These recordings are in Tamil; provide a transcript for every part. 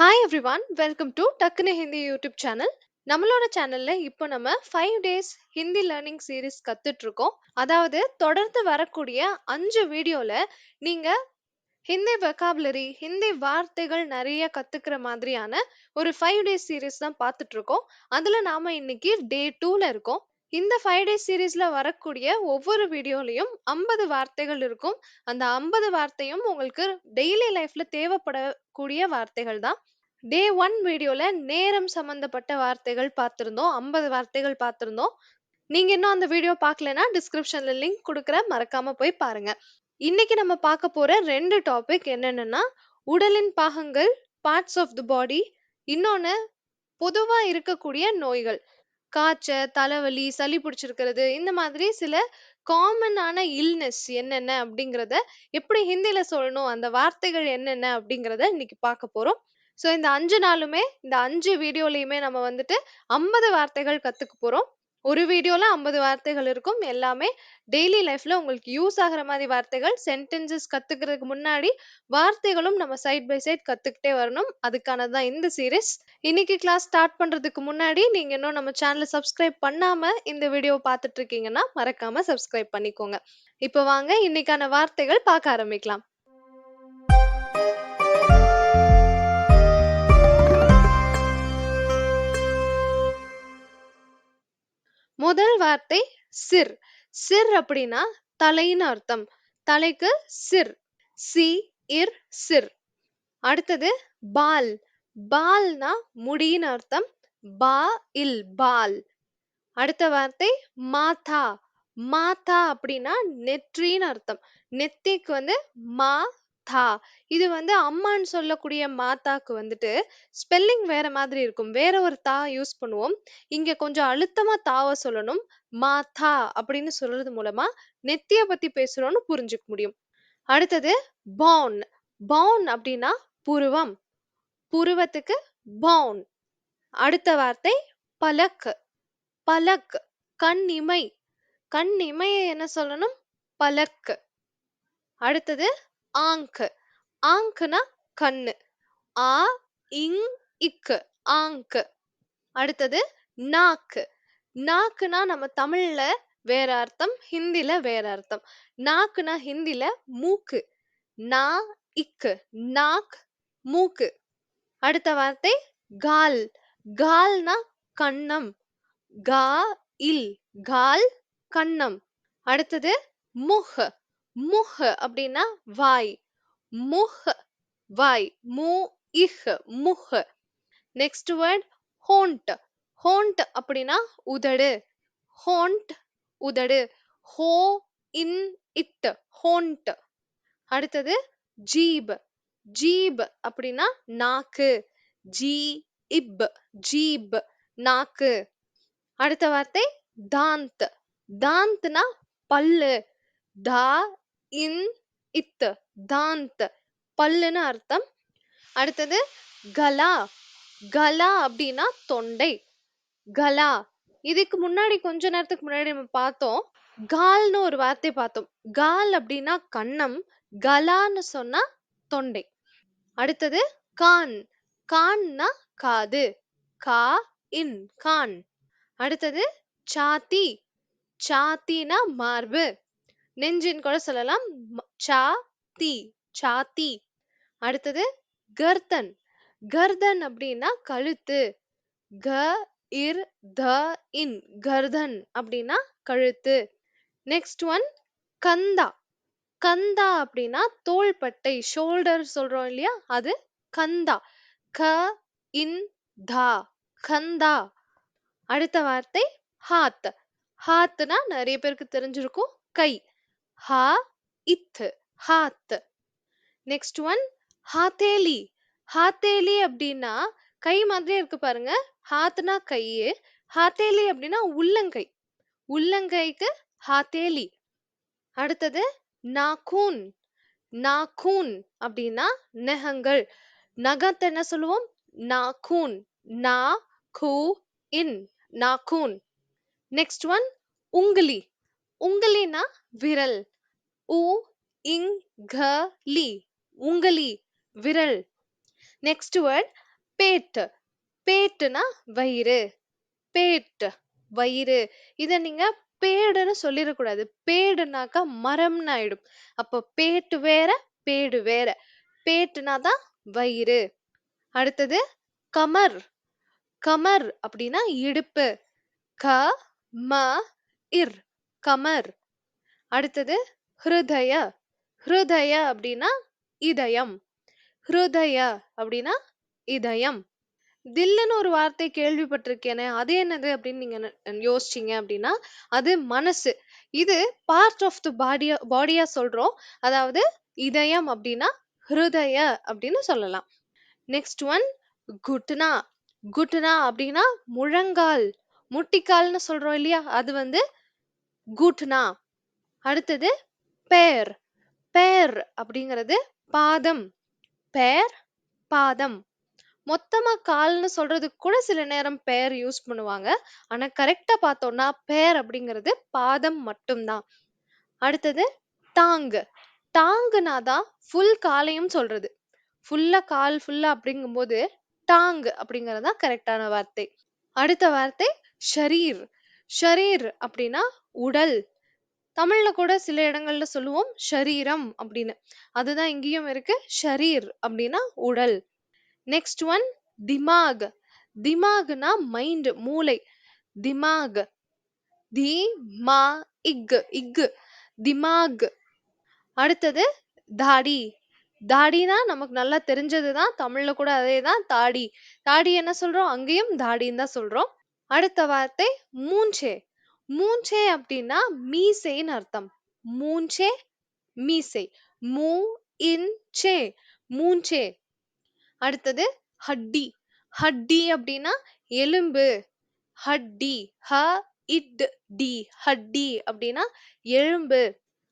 ஹாய் எவ்ரிவான் வெல்கம் டு டக்குனு ஹிந்தி யூடியூப் சேனல் நம்மளோட சேனல்ல இப்போ நம்ம five days Hindi learning series கத்துட்டு இருக்கோம் அதாவது தொடர்ந்து வரக்கூடிய அஞ்சு வீடியோல நீங்க ஹிந்தி வெக்காபுலரி ஹிந்தி வார்த்தைகள் நிறைய கத்துக்கிற மாதிரியான ஒரு ஃபைவ் டேஸ் சீரீஸ் தான் பார்த்துட்டு இருக்கோம் அதுல நாம இன்னைக்கு டே டூல இருக்கோம். இந்த ஃபைவ் டேஸ் சீரீஸில் வரக்கூடிய ஒவ்வொரு வீடியோலையும் ஐம்பது வார்த்தைகள் இருக்கும். அந்த ஐம்பது வார்த்தையும் உங்களுக்கு டெய்லி லைஃப்ல தேவைப்படக்கூடிய வார்த்தைகள் தான். டே ஒன் வீடியோல நேரம் சம்மந்தப்பட்ட வார்த்தைகள் பார்த்துருந்தோம். ஐம்பது வார்த்தைகள் பார்த்துருந்தோம். நீங்க இன்னும் அந்த வீடியோ பார்க்கலன்னா டிஸ்கிரிப்ஷன்ல லிங்க் கொடுக்குற மறக்காம போய் பாருங்க. இன்னைக்கு நம்ம பார்க்க போற ரெண்டு டாபிக் என்னென்னன்னா உடலின் பாகங்கள் பார்ட்ஸ் ஆஃப் தி பாடி இன்னொன்னு பொதுவாக இருக்கக்கூடிய நோய்கள். காய்ச்சல் தலைவலி சளி பிடிச்சிருக்கிறது இந்த மாதிரி சில காமனான இல்னஸ் என்னென்ன அப்படிங்கிறத எப்படி ஹிந்தில சொல்லணும் அந்த வார்த்தைகள் என்னென்ன அப்படிங்கிறத இன்னைக்கு பார்க்க போறோம். ஸோ இந்த அஞ்சு நாளுமே இந்த அஞ்சு வீடியோலையுமே நம்ம வந்துட்டு ஐம்பது வார்த்தைகள் கத்துக்க போறோம். ஒரு வீடியோல ஐம்பது வார்த்தைகள் இருக்கும். எல்லாமே டெய்லி லைஃப்ல உங்களுக்கு யூஸ் ஆகுற மாதிரி வார்த்தைகள் சென்டென்சஸ் கத்துக்கிறதுக்கு முன்னாடி வார்த்தைகளும் நம்ம சைட் பை சைட் கத்துக்கிட்டே வரணும். அதுக்கானது தான் இந்த சீரிஸ் இன்னைக்கு கிளாஸ் ஸ்டார்ட் பண்றதுக்கு முன்னாடி நீங்க இன்னும் நம்ம சேனலை சப்ஸ்கிரைப் பண்ணாம இந்த வீடியோவை பார்த்துட்டு இருக்கீங்கன்னா மறக்காம சப்ஸ்கிரைப் பண்ணிக்கோங்க. இப்போ வாங்க இன்னைக்கான வார்த்தைகள் பார்க்க ஆரம்பிக்கலாம். முதல் வார்த்தை சிர். சிர் அப்படின்னா தலைன்னு அர்த்தம். தலைக்கு சிர். சி இர் சிர். அடுத்தது பால். பால்னா முடின்னு அர்த்தம். பா இல் பால். அடுத்த வார்த்தை மாதா. மாதா அப்படின்னா நெற்றின்னு அர்த்தம். நெத்திக்கு வந்து மா தா இது வந்து அம்மான்னு சொல்லக்கூடிய மாதாக்கு வந்துட்டு ஸ்பெல்லிங் வேற மாதிரி இருக்கும். வேற ஒரு தா யூஸ் பண்ணுவோம். இங்க கொஞ்சம் அழுத்தமா தாவ சொல்லணும். மாதா அப்படின்னு சொல்றது மூலமா நெத்திய பத்தி பேசுறோம்னு புரிஞ்சுக்க முடியும். அடுத்தது பவுன் பவுன் அப்படின்னா புருவம். புருவத்துக்கு பவுன் அடுத்த வார்த்தை பலக். பலக். கண் இமை. கண் இமையை என்ன சொல்லணும்? பலக். அடுத்தது ஆங்க். ஆங்க்னா கண்ணு. ஆ இங் இக்கு. ஆங்க். அடுத்தது நாக்கு நாக்குனா நம்ம தமிழ்ல வேற அர்த்தம் ஹிந்தில வேற அர்த்தம். நாக்குனா ஹிந்தில மூக்கு. நா இக்கு. நாக் மூக்கு. அடுத்த வார்த்தை கால். கால்னா கண்ணம். கா இல். கால் கண்ணம். அடுத்தது முஹ். முஹ் அப்படின்னா வாய். முஹ் வாய். மு இஹ் முஹ். நெக்ஸ்ட் வேர்ட் ஹோண்ட் ஹோண்ட் அப்படின்னா உதடு. ஹோண்ட் உதடு. ஹோ இன் இட் ஹோண்ட் அடுத்தது ஜீப். ஜீப் அப்படின்னா நாக்கு. ஜி இப் ஜீப் நாக்கு. அடுத்த வார்த்தை தாந்த். தாந்த்னா பல்லு. தா இன் இத் தாந்த் பல்லுன்னு அர்த்தம். அடுத்தது கலா. கலா அப்படின்னா தொண்டை. கலா. இதுக்கு முன்னாடி கொஞ்ச நேரத்துக்கு முன்னாடி நம்ம பார்த்தோம். கால்னு ஒரு வார்த்தை பார்த்தோம். கால் அப்படின்னா கண்ணம். கலான்னு சொன்னா தொண்டை. அடுத்தது கான். கான்னா காது. கா இன் கான். அடுத்தது சாத்தி. சாத்தினா மார்பு. நெஞ்சின் கூட சொல்லலாம். ம- சா தி. சாத்தி அடுத்தது கர்தன். கர்தன் அப்படின்னா கழுத்து. க இர் த இன். கர்தன் அப்படின்னா கழுத்து. நெக்ஸ்ட் ஒன் கந்தா. கந்தா அப்படின்னா தோள்பட்டை ஷோல்டர் சொல்றோம் இல்லையா? அது கந்தா. க இன் தா. கந்தா. அடுத்த வார்த்தை ஹாத். ஹாத்னா நிறைய பேருக்கு தெரிஞ்சிருக்கும். கை. ஹா இத் ஹாத் நெக்ஸ்ட் ஒன் ஹாத்தேலி ஹாத்தேலி அப்படின்னா கை மாதிரியே இருக்கு பாருங்க ஹாத்னா கை ஹாத்தேலி அப்படின்னா உள்ளங்கை உள்ளங்கைக்கு ஹாத்தேலி அடுத்தது நாகூன் நாகூன் அப்படின்னா நகங்கள் நகத்தை என்ன சொல்லுவோம் நாகூன் நா கூ இன் நாகூன் நெக்ஸ்ட் ஒன் உங்கிலி உங்களினா விரல். உ இங் க லி. உங்களி விரல். நெக்ஸ்ட் வேர்ட் பேட் பேட்டுனா வயிறு. பேட் வயிறு. இதை நீங்க பேடுன்னு சொல்லிடக்கூடாது. பேடுனாக்கா மரம்னு ஆயிடும். அப்போ பேட்டு வேற பேடு வேற. பேட்டுனா தான் வயிறு. அடுத்தது கமர். கமர் அப்படின்னா இடுப்பு. க ம இர். கமர். அடுத்தது ஹிருதய. ஹிருதய அப்படின்னா இதயம். ஹிருதய அப்படின்னா இதயம். தில்லுன்னு ஒரு வார்த்தை கேள்விப்பட்டிருக்கேனே அது என்னது அப்படின்னு நீங்க ந- யோசிச்சீங்க அப்படின்னா அது மனசு. இது பார்ட் ஆஃப் த பாடியா பாடியா சொல்றோம். அதாவது இதயம் அப்படின்னா ஹிருதய அப்படின்னு சொல்லலாம். Next one குட்னா. குட்னா அப்படின்னா முழங்கால். முட்டிக்கால்னு சொல்றோம் இல்லையா? அது வந்து குட்னா அடுத்தது பேர் பேர் அப்படிங்கிறது பாதம். பேர் பாதம். மொத்தமா கால்னு சொல்றதுக்கு கூட சில நேரம் பேர் யூஸ் பண்ணுவாங்க. ஆனா கரெக்டா பார்த்தோம்னா பேர் அப்படிங்கிறது பாதம் மட்டும்தான். அடுத்தது டாங்கு டாங்குனா தான் ஃபுல் காலையும் சொல்றது. ஃபுல்லா கால் ஃபுல்லா அப்படிங்கும்போது டாங் அப்படிங்கிறது தான் கரெக்டான வார்த்தை. அடுத்த வார்த்தை ஷரீர். ஷரீர் அப்படின்னா உடல். தமிழ்ல கூட சில இடங்கள்ல சொல்லுவோம் ஷரீரம் அப்படின்னு. அதுதான் இங்கேயும் இருக்கு. ஷரீர் அப்படின்னா உடல். நெக்ஸ்ட் ஒன் திமாக். திமாக்னா மைண்ட் மூளை. திமாக். தி மா இக். இக் திமாக். அடுத்தது தாடி. தாடினா நமக்கு நல்லா தெரிஞ்சதுதான். தமிழ்ல கூட அதே தான் தாடி. தாடி என்ன சொல்றோம்? அங்கேயும் தாடின்னு தான் சொல்றோம். அடுத்த வார்த்தை மூஞ்சே. மூஞ்சே அப்படின்னா மீசைன்னு அர்த்தம். மூஞ்சே மீசை. மூ இன் சே. மூஞ்சே. அடுத்தது ஹட்டி. ஹட்டி அப்படின்னா எலும்பு. ஹட்டி ஹ இட் டி. ஹட்டி அப்படின்னா எலும்பு.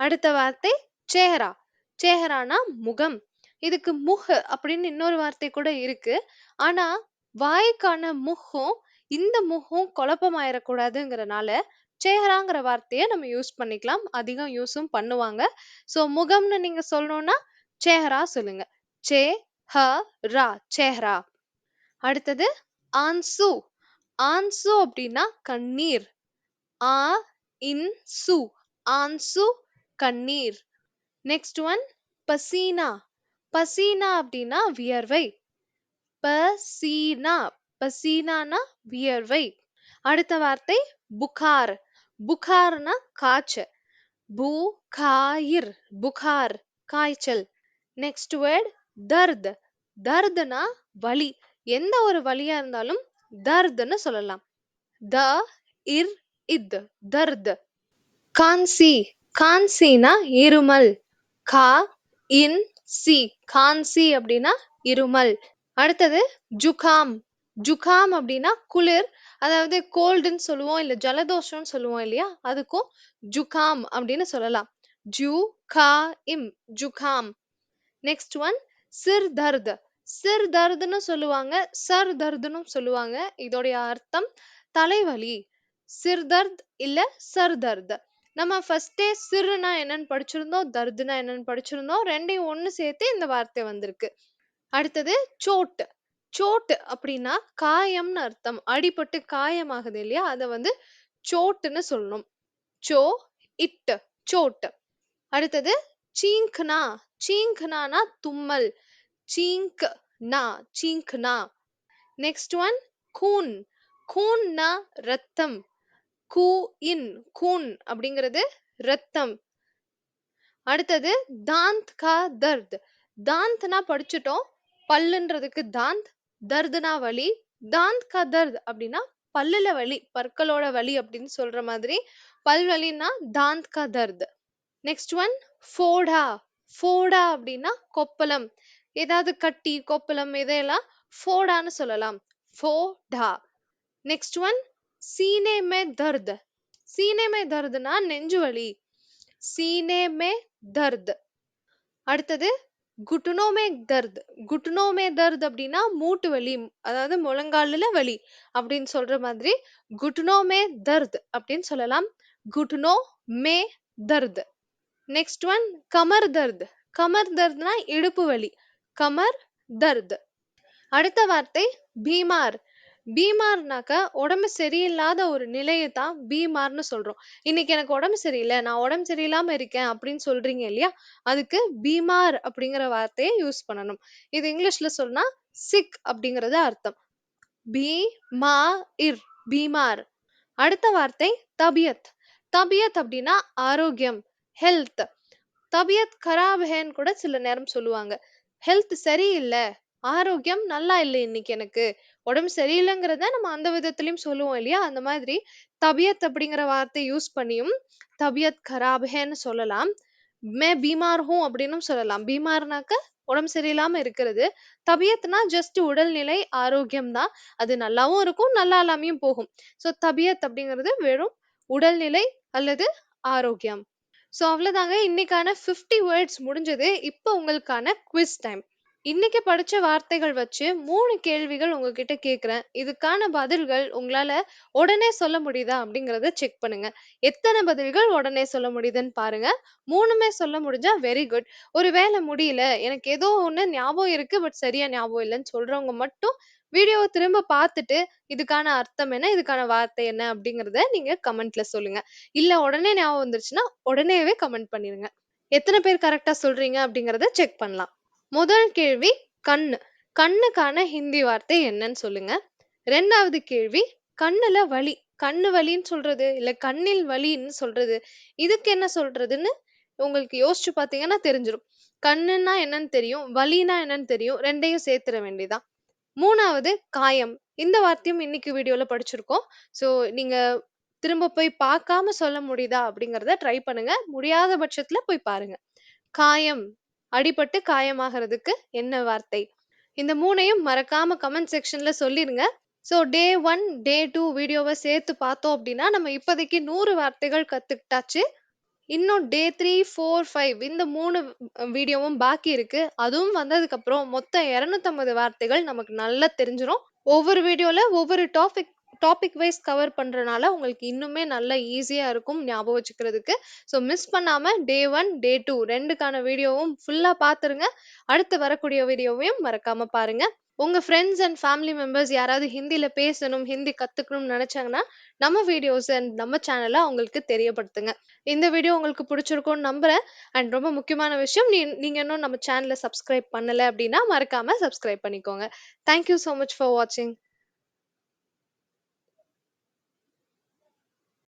அடுத்த வார்த்தை சேஹரா சேஹரானா முகம். இதுக்கு முஹ் அப்படின்னு இன்னொரு வார்த்தை கூட இருக்கு. ஆனா வாய்க்கான முகம் இந்த முகம் குழப்பமாயிடக்கூடாதுங்கிறனால சேஹராங்கிற வார்த்தையை நம்ம யூஸ் பண்ணிக்கலாம். அதிகம் யூஸும் பண்ணுவாங்க. ஸோ முகம்னு நீங்க சொல்லணும்னா சேஹரா சொல்லுங்க. சே ஹ ரா சேஹரா அடுத்தது ஆன்சு. ஆன்சு அப்படின்னா கண்ணீர். ஆ இன் சு. ஆன்சு கண்ணீர். Next one பசீனா. பசீனா அப்படின்னா வியர்வை. பசீனா. பசீனானா வியர்வை. அடுத்த வார்த்தை புகார். புகார்னா காய்ச்ச புகாயிர். புகார் காய்ச்சல். நெக்ஸ்ட் வேர்ட் தர்த். தர்த்னா வலி. எந்த ஒரு வலியா இருந்தாலும் தர்துன்னு சொல்லலாம். த இர் இத். தர்த். கான்சி. கான்சினா இருமல். கா இன் சி. கான்சி அப்படின்னா இருமல். அடுத்தது ஜுகாம். ஜுகாம் அப்படின்னா குளிர் அதாவது கோல்டுன்னு சொல்லுவோம் இல்ல ஜலதோஷம்னு சொல்லுவோம் இல்லையா? அதுக்கும் ஜுகாம் அப்படின்னு சொல்லலாம். ஜு கா இம் ஜுகாம். நெக்ஸ்ட் ஒன் சிர் தர்த். சிர் தர்த்னு சொல்லுவாங்க சர் தர்துன்னு சொல்லுவாங்க. இதோடைய அர்த்தம் தலைவலி. சிர் தர்த் இல்ல சர் தர்த். நம்ம ஃபர்ஸ்டே சிறுனா என்னன்னு படிச்சிருந்தோம் தர்துனா என்னன்னு படிச்சிருந்தோம். ரெண்டையும் ஒண்ணு சேர்த்து இந்த வார்த்தை வந்திருக்கு. அடுத்தது சோட் சோட்டு அப்படின்னா காயம்னு அர்த்தம். அடிபட்டு காயமாகுது இல்லையா? அதை வந்து சோட்டுன்னு சொல்லணும். சோ இட்டு சோட்டு. அடுத்தது சீங்க்னா. சீங்க்னானா தும்மல். சீங்க் நா சீங்க்னா நெக்ஸ்ட் ஒன் கூன். கூன்னா ரத்தம் கூ இன் கூன் அப்படிங்கிறது ரத்தம் அடுத்தது தாந்த் கா தர்த். தாந்த்னா படிச்சுட்டோம். பல்லுன்றதுக்கு தாந்த் தர்துனா வலி தாந்த் கா தர்த் அப்படின்னா பல்லுல வலி பற்களோட வலி அப்படின்னு சொல்ற மாதிரி பல்வலின்னா தாந்த் கா தர்த். Next one ஃபோடா. ஃபோடா அப்படின்னா கொப்பளம். ஏதாவது கட்டி கொப்பளம் இதையெல்லாம் ஃபோடான்னு சொல்லலாம். ஃபோடா. நெக்ஸ்ட் ஒன் சீனே மே தர்த். சீனே மே தர்த்னா நெஞ்சு வலி. சீனே மே தர்த். அடுத்தது குட்டுனோ மே தர்த் குட்டுனோ மே தர்த் அப்படின்னா மூட்டு வலி அதாவது முழங்காலுல வலி அப்படின்னு சொல்ற மாதிரி குட்டுனோ மே தர்த் அப்படின்னு சொல்லலாம். குட்டுனோ மே தர்த். நெக்ஸ்ட் ஒன் கமர் தர்த். கமர் தர்த்னா இடுப்பு வலி. கமர் தர்த். அடுத்த வார்த்தை பீமார். பீமார்னாக்க உடம்பு சரியில்லாத ஒரு நிலையை தான் பீமார்னு சொல்றோம். இன்னைக்கு எனக்கு உடம்பு சரியில்லை நான் உடம்பு சரியில்லாம இருக்கேன் அப்படின்னு சொல்றீங்க இல்லையா? அதுக்கு பீமார் அப்படிங்கிற வார்த்தையை யூஸ் பண்ணணும். இது இங்கிலீஷ்ல சொன்னா சிக் அப்படிங்கிறது அர்த்தம். பி மா இர் பீமார். அடுத்த வார்த்தை தபியத். தபியத் அப்படின்னா ஆரோக்கியம், ஹெல்த். தபியத் கராப் ஹேன்னு கூட சில நேரம் சொல்லுவாங்க. ஹெல்த் சரியில்லை ஆரோக்கியம் நல்லா இல்ல இன்னைக்கு எனக்கு. உடம்பு சரியில்லங்கிறத நம்ம அந்த விதத்திலயும் சொல்லுவோம் இல்லையா? அந்த மாதிரி தபியத் அப்படிங்கிற வார்த்தை யூஸ் பண்ணியும் தபியத் கராபேன்னு சொல்லலாம். மே பீமார் ஹூம் அப்படின்னும் சொல்லலாம். பீமார்னாக்க உடம்பு சரியில்லாம இருக்கிறது. தபியத்னா ஜஸ்ட் உடல்நிலை, ஆரோக்கியம் தான். அது நல்லாவும் இருக்கும், நல்லா இல்லாமயும் போகும். ஸோ தபியத் அப்படிங்கிறது வெறும் உடல்நிலை அல்லது ஆரோக்கியம். ஸோ அவ்வளோதாங்க. இன்னைக்கான 50 வேர்ட்ஸ் முடிஞ்சது. இப்போ உங்களுக்கான குவிஸ் டைம். இன்னைக்கு படிச்ச வார்த்தைகள் வச்சு 3 கேள்விகள் உங்ககிட்ட கேட்கிறேன். இதுக்கான பதில்கள் உங்களால உடனே சொல்ல முடியுதா அப்படிங்கிறத செக் பண்ணுங்க. எத்தன பதில்கள் உடனே சொல்ல முடியுதுன்னு பாருங்க. 3மே சொல்ல முடிஞ்சா வெரி குட். ஒருவேளை முடியல, எனக்கு ஏதோ ஒண்ணு ஞாபகம் இருக்கு. பட் சரியா ஞாபகம் இல்லன்னு சொல்றவங்க மட்டும் வீடியோவ திரும்ப பார்த்துட்டு, இதுக்கான அர்த்தம் என்ன? இதுக்கான வார்த்தை என்ன? அப்படிங்கிறத நீங்க கமெண்ட்ல சொல்லுங்க. இல்ல உடனே ஞாபகம் வந்துருச்சுன்னா, உடனேவே கமெண்ட் பண்ணிருங்க. எத்தன பேர் கரெக்ட்டா சொல்றீங்க அப்படிங்கிறத செக் பண்ணலாம். முதல் கேள்வி கண்ணு. கண்ணுக்கான ஹிந்தி வார்த்தை என்னன்னு சொல்லுங்க. ரெண்டாவது கேள்வி கண்ணுல வலி. கண்ணு வலின்னு சொல்றது, இல்ல கண்ணில் வலின்னு சொல்றது. இதுக்கு என்ன சொல்றதுன்னு உங்களுக்கு யோசிச்சு பார்த்தீங்கன்னா தெரிஞ்சிடும் கண்ணுன்னா என்னன்னு தெரியும். வலின்னா என்னன்னு தெரியும். ரெண்டையும் சேர்த்துற வேண்டியதான் மூணாவது காயம். இந்த வார்த்தையும் இன்னைக்கு வீடியோல படிச்சிருக்கோம். ஸோ நீங்க திரும்ப போய் பார்க்காம சொல்ல முடியுதா அப்படிங்கிறத ட்ரை பண்ணுங்க. முடியாத பட்சத்துல போய் பாருங்க. காயம். அடிபட்டு காயமாகறதுக்கு என்ன வார்த்தை? இந்த மூணையும் மறக்காம கமெண்ட் செக்ஷன்ல சொல்லிருங்க. So day one day two வீடியோவை சேர்த்து பார்த்தோம் அப்படின்னா, நம்ம இப்போதைக்கு நூறு வார்த்தைகள் கத்துக்கிட்டாச்சு. இன்னும் டே 3, 4, 5 இந்த மூணு வீடியோவும் பாக்கி இருக்கு. அதுவும் வந்ததுக்கப்புறம் மொத்தம் 250 வார்த்தைகள் நமக்கு நல்லா தெரிஞ்சிடும் ஒவ்வொரு வீடியோவில் ஒவ்வொரு டாபிக் டாபிக் வைஸ் கவர் பண்றனால உங்களுக்கு இன்னுமே நல்லா ஈஸியா இருக்கும் ஞாபகம் வச்சுக்கிறதுக்கு. ஸோ மிஸ் பண்ணாம டே ஒன் டே 2 2க்கான வீடியோவும் ஃபுல்லா பார்த்துருங்க. அடுத்து வரக்கூடிய வீடியோவையும் மறக்காம பாருங்க. உங்க ஃப்ரெண்ட்ஸ் அண்ட் ஃபேமிலி மெம்பர்ஸ் யாராவது ஹிந்தியில் பேசணும், ஹிந்தி கத்துக்கணும்னு நினச்சாங்கன்னா நம்ம வீடியோஸ் அண்ட் நம்ம சேனலை அவங்களுக்கு தெரியப்படுத்துங்க. இந்த வீடியோ உங்களுக்கு பிடிச்சிருக்கும்னு நம்புறேன். அண்ட் ரொம்ப முக்கியமான விஷயம், நீ நீங்க இன்னும் நம்ம சேனல சப்ஸ்கிரைப் பண்ணல அப்படின்னா, மறக்காம சப்ஸ்கிரைப் பண்ணிக்கோங்க. தேங்க் யூ மச் ஃபார் வாட்சிங்.